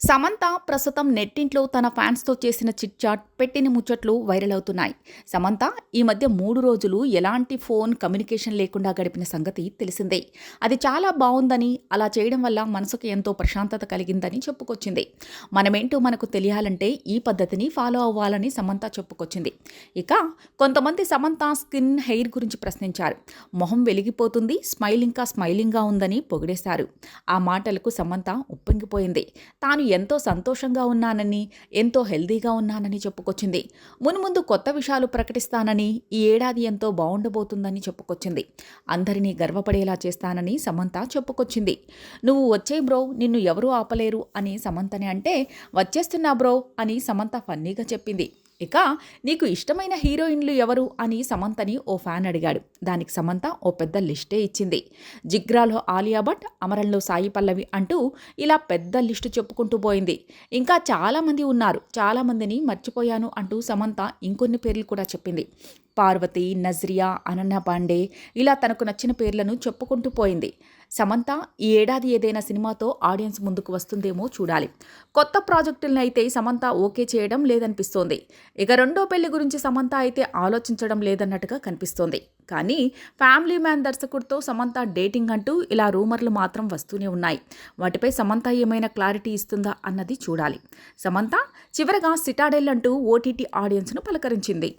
సమంత ప్రస్తుతం నెట్టింట్లో తన ఫ్యాన్స్తో చేసిన చిట్ చాట్ పెట్టిన ముచ్చట్లు వైరల్ అవుతున్నాయి. సమంత ఈ మధ్య మూడు రోజులు ఎలాంటి ఫోన్ కమ్యూనికేషన్ లేకుండా గడిపిన సంగతి తెలిసిందే. అది చాలా బాగుందని అలా చేయడం వల్ల మనసుకు ఎంతో ప్రశాంతత కలిగిందని చెప్పుకొచ్చింది. మనమేంటో మనకు తెలియాలంటే ఈ పద్ధతిని ఫాలో అవ్వాలని సమంత చెప్పుకొచ్చింది. ఇక కొంతమంది సమంత స్కిన్ హెయిర్ గురించి ప్రశ్నించారు. మొహం వెలిగిపోతుంది స్మైల్ ఇంకా స్మైలింగ్గా ఉందని పొగిడేశారు. ఆ మాటలకు సమంత ఉప్పొంగిపోయింది. తాను ఎంతో సంతోషంగా ఉన్నానని ఎంతో హెల్దీగా ఉన్నానని చెప్పుకొచ్చింది. మున్ముందు కొత్త విషయాలు ప్రకటిస్తానని ఈ ఏడాది ఎంతో బాగుండబోతుందని చెప్పుకొచ్చింది. అందరినీ గర్వపడేలా చేస్తానని సమంత చెప్పుకొచ్చింది. నువ్వు వచ్చే బ్రో నిన్ను ఎవరూ ఆపలేరు అని సమంతని అంటే వచ్చేస్తున్నా బ్రో అని సమంత ఫన్నీగా చెప్పింది. ఇక నీకు ఇష్టమైన హీరోయిన్లు ఎవరు అని సమంతని ఓ ఫ్యాన్ అడిగాడు. దానికి సమంత ఓ పెద్ద లిస్టే ఇచ్చింది. జిగ్రాలో ఆలియా భట్ అమరంలో సాయి పల్లవి అంటూ ఇలా పెద్ద లిస్టు చెప్పుకుంటూ పోయింది. ఇంకా చాలామంది ఉన్నారు. చాలామందిని మర్చిపోయాను అంటూ సమంత ఇంకొన్ని పేర్లు కూడా చెప్పింది. పార్వతి నజ్రియా అనన్న పాండే ఇలా తనకు నచ్చిన పేర్లను చెప్పుకుంటూ పోయింది. సమంత ఈ ఏడాది ఏదైనా సినిమాతో ఆడియన్స్ ముందుకు వస్తుందేమో చూడాలి. కొత్త ప్రాజెక్టుల్ని అయితే సమంత ఓకే చేయడం లేదనిపిస్తోంది. ఇక రెండో పెళ్ళి గురించి సమంత అయితే ఆలోచించడం లేదన్నట్టుగా కనిపిస్తోంది. కానీ ఫ్యామిలీ మ్యాన్ దర్శకుడితో సమంత డేటింగ్ అంటూ ఇలా రూమర్లు మాత్రం వస్తూనే ఉన్నాయి. వాటిపై సమంత ఏమైనా క్లారిటీ ఇస్తుందా అన్నది చూడాలి. సమంత చివరగా సిటాడెల్ అంటూ ఓటీటీ ఆడియన్స్ను పలకరించింది.